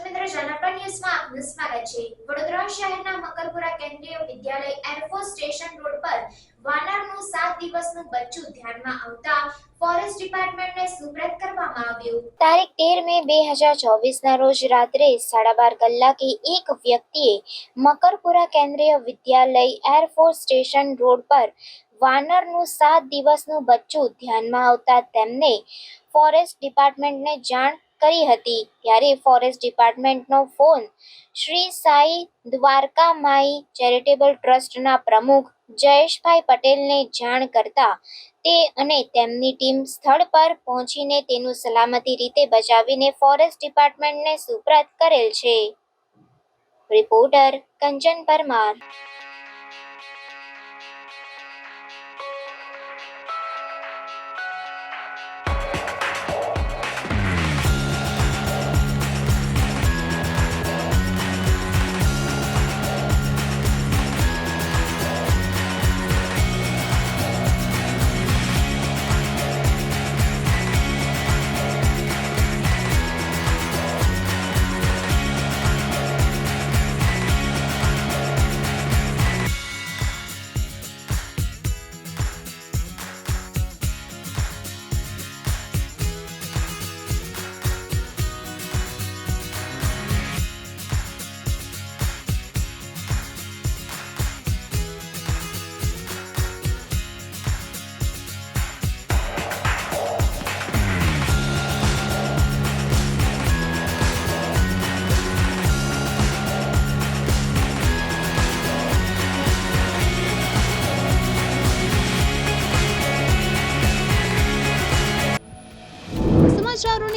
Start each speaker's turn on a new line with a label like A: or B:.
A: ધર્મેન્દ્ર જનાપા ન્યૂઝમાં આપનું સ્વાગત છે. વડોદરા શહેરના મકરપુરા કેન્દ્રીય વિદ્યાલય એરફોર્સ સ્ટેશન રોડ પર વાનરનું સાત દિવસનું બચ્ચું ધ્યાનમાં આવતા ફોરેસ્ટ ડિપાર્ટમેન્ટને સુપ્રત કરવામાં આવ્યું. તારીખ તેર મે બે હજાર ચોવીસના રોજ રાત્રે સાડા બાર કલાકે એક વ્યક્તિએ મકરપુરા કેન્દ્રીય વિદ્યાલય એરફોર્સ સ્ટેશન રોડ પર વાનરનું સાત દિવસનું બચ્ચું ધ્યાનમાં આવતા તેમને ફોરેસ્ટ ડિપાર્ટમેન્ટને જાણ કરી હતી ત્યારે ફોરેસ્ટ ડિપાર્ટમેન્ટનો ફોન શ્રી સાઈ દ્વારકામાઈ ચેરિટેબલ ટ્રસ્ટના પ્રમુખ જયેશભાઈ પટેલને જાણ કરતા તે અને તેમની ટીમ સ્થળ પર પહોંચીને તેનું સલામતી રીતે બચાવીને ફોરેસ્ટ ડિપાર્ટમેન્ટને સુપ્રત કરેલ છે. રિપોર્ટર કંચન પરમાર.